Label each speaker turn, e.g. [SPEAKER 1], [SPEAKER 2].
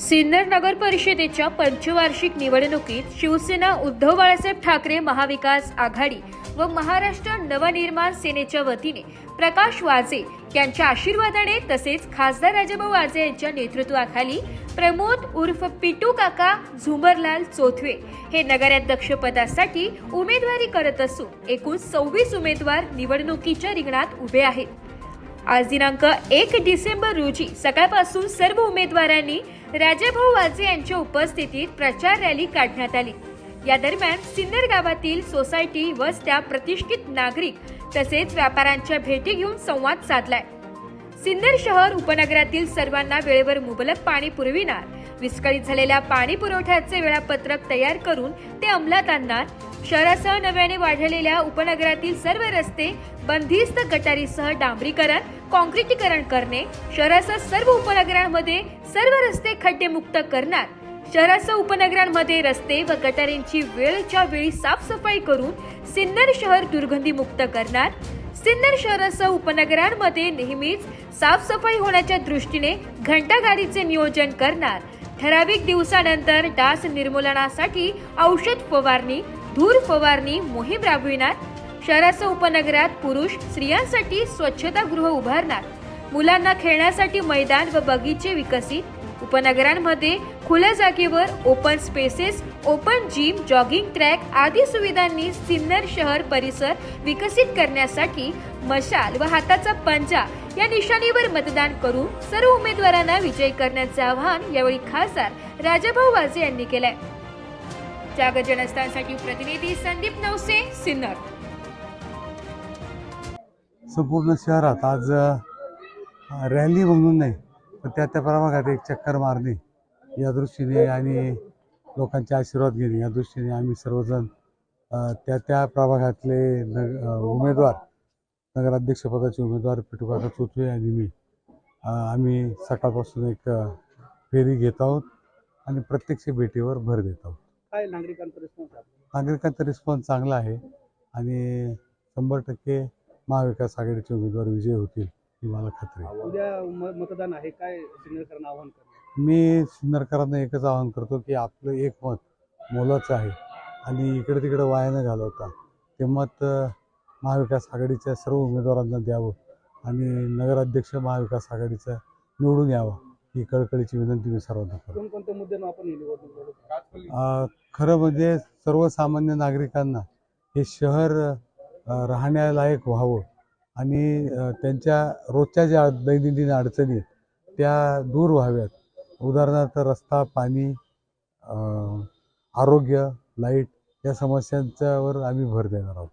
[SPEAKER 1] सिन्नर नगर परिषदेच्या पंचवार्षिक निवडणुकीत शिवसेना उद्धव बाळासाहेब ठाकरे महाविकास आघाडी व महाराष्ट्र नवनिर्माण सेनेच्या वतीने प्रकाश वाजे यांच्या आशीर्वादाने तसेच खासदार राजाभाऊ वाजे यांच्या नेतृत्वाखाली प्रमोद उर्फ पिटू काका झुमरलाल चोथवे हे नगराध्यक्षपदासाठी उमेदवारी करत असून एकूण सव्वीस उमेदवार निवडणुकीच्या रिंगणात उभे आहेत. आज दिनांक एक डिसेंबर रोजी सकाळपासून सर्व उमेदवारांनी राजाभाऊ वाजे यांच्या उपस्थितीत प्रचार रॅली काढण्यात आली. या दरम्यान सिन्नर गावातील सोसायटी व त्या प्रतिष्ठित नागरिक तसेच व्यापाऱ्यांच्या भेटी घेऊन संवाद साधलाय. सिन्नर शहर उपनगरातील सर्वांना वेळेवर मुबलक पाणी पुरविणार विस्कळीत झालेल्या पाणी पुरवठ्याचे वेळापत्रक तयार करून ते अंमलात आणणार शहरासह नव्याने वाढलेल्या उपनगरातील सर्व रस्ते बंदिस्त गटारीसह डांबरीकरण काँक्रीटीकरण करणे शहरासह सर्व उपनगरांमध्ये सर्व रस्ते खड्डेमुक्त करणार. शहरासह उपनगरांमध्ये रस्ते व गटारींची वेळच्या वेळी साफसफाई करून सिन्नर शहर दुर्गंधीमुक्त करणार. सिन्नर शहरासह उपनगरांमध्ये नेहमीच साफसफाई होण्याच्या दृष्टीने घंटागाडीचे नियोजन करणार. ठराविक दिवसानंतर डास निर्मूलनासाठी औषध फवारणी धूर फवारणी मोहीम राबविणार. शहरासह उपनगरात पुरुष स्त्रियांसाठी स्वच्छतागृह उभारणार. मुलांना खेळण्यासाठी मैदान व बगीचे विकसित. उपनगरांमध्ये खुल्या जागेवर open spaces open gym jogging track आदी सुविधांनी सिन्नर शहर परिसर विकसित करण्यासाठी मशाल व हाताचा पंजा या निशाणीवर मतदान करून सर्व उमेदवारांना विजयी करण्याचे आवाहन यावेळी खासदार राजाभाऊ वाजे यांनी केलंय. जागर जनस्थानसाठी प्रतिनिधी संदीप नवसे सिन्नर.
[SPEAKER 2] संपूर्ण शहरात आज रॅली म्हणून नाही तर त्या त्या प्रभागात एक चक्कर मारणे या दृष्टीने आणि लोकांचे आशीर्वाद घेणे या दृष्टीने आम्ही सर्वजण त्या त्या प्रभागातले नग उमेदवार नगराध्यक्षपदाचे उमेदवार पिटूकाका चोथवे आणि मी आम्ही सकाळपासून एक फेरी घेत आहोत आणि प्रत्यक्ष भेटीवर भर देत आहोत.
[SPEAKER 3] काय नागरिकांचा रिस्पॉन्स
[SPEAKER 2] नागरिकांचा रिस्पॉन्स चांगला आहे आणि शंभर टक्के महाविकास आघाडीचे उमेदवार विजय होतील ही मला खात्री आहे.
[SPEAKER 3] उद्या मतदान आहे. काय सिन्नरकरांना आव्हान करणार?
[SPEAKER 2] मी सिन्नरकरांना एकच आवाहन करतो की आपलं एक मत मोलाचं आहे. आणि इकडे तिकडे वाया न घालवता. ते मत अ, महाविकास आघाडीच्या सर्व उमेदवारांना द्यावं. आणि नगराध्यक्ष महाविकास आघाडीचं निवडून यावं. ही कळकळीची विनंती मी सर्वांना करतो.
[SPEAKER 3] कोणकोणत्या मुद्द्यांवर आपण ही निवडणूक लढवतो
[SPEAKER 2] अ, खरं म्हणजे सर्वसामान्य नागरिकांना हे शहर राहण्यालायक व्हावं. आणि त्यांच्या रोजच्या ज्या दैनंदिन अडचणी आहेत, त्या दूर व्हाव्यात. उदाहरणार्थ रस्ता पाणी आरोग्य लाइट या समस्यांच्यावर आम्ही भर देणार आहोत.